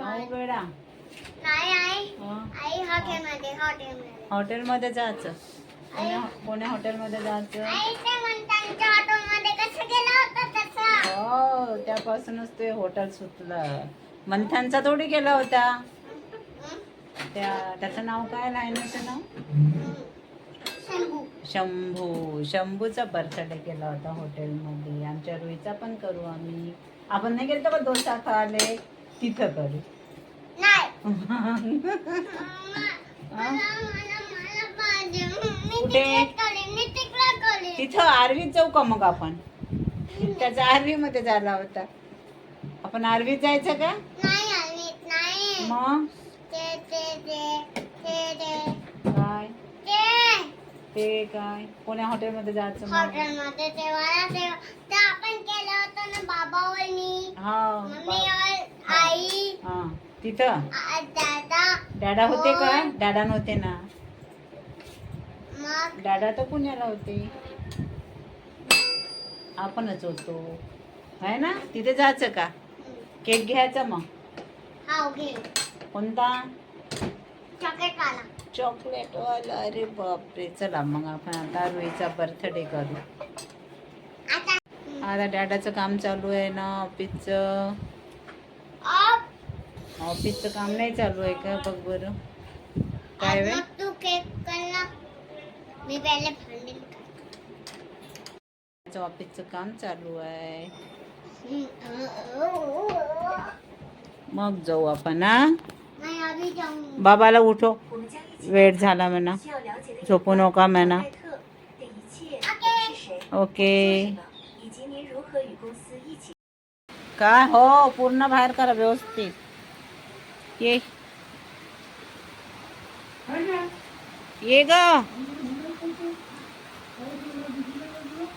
नऊ वेळा नाही आई. हं. आई हॉटेलमध्ये हॉटेलमध्ये. हॉटेलमध्ये जायचं. कोण्या कोण्या हॉटेलमध्ये जायचं? आई ते म्हणतांच्या हॉटेलमध्ये कसं गेला होता तसा? हो त्यापासूनच ते हॉटेल सुटलं. मंथनचा थोडी गेला होता त्या त्याचं नाव काय लायनाचं नाव? शंभू. शंभू. शंभूचा बर्थडे केला होता हॉटेलमध्ये आमच्या रुईचा पण करू आम्ही. आपण नाही गेलो का डोसा खाले तिथं करू नाही. हा? कुठे? तिथं आरवीत जाऊ का मग आपण. त्याचा आरवी मध्ये झाला होता. आपण आरवीत जायचं का? नाही आली नाही. मग? ते ते ते ते ते. काय? ते. काय? कोण्या हॉटेलमध्ये जायचं हॉटेलमध्ये आपण केलं होतं ना बाबा. हा तिथं? डॅडा होते का? डॅडा नव्हते ना? डॅडा तर पुण्याला होते. आपणच होतो. आहे ना? तिथे जायचं का? केक घ्यायचा मग. कोणता? चॉकलेट वाला अरे बापरे. चला मग आपण आता रुईचा बर्थडे करू. आता डॅडाचं काम चालू आहे ना ऑफिसचं ऑफिसचं काम नाही चालू आहे का बघ बरं काय तू केक कर ना मी पहिले भांडी ऑफिसचं काम चालू आहे नहीं मग जाऊ आपण अभी जाऊँगी। बाबाला उठो. वेळ झाला म्हणा. झोपू नका म्हणा. ओके. काय? हो पूर्ण बाहेर करा व्यवस्थित. ये। ये ग।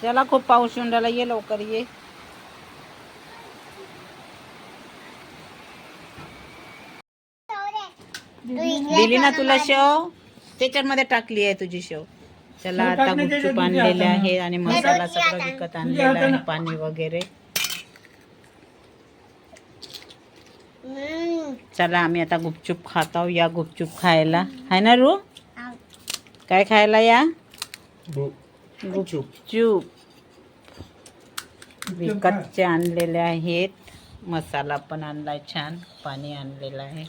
त्याला खूप पाऊस येऊन राहिला. ये लवकर ये. दिली ना तुला शेव? त्याच्यामध्ये टाकली आहे तुझी शेव. त्याला आता गुपचूप आणलेले आहे आणि मसाला सगळं विकत आणलेला आहे पाणी वगैरे. चला आम्ही आता गुपचूप खात आहोत या गुपचूप खायला. आहे ना रू? काय खायला या? गुपचूप. विकतचे आणलेले आहेत. मसाला पण आणलाय छान. पाणी आणलेलं आहे.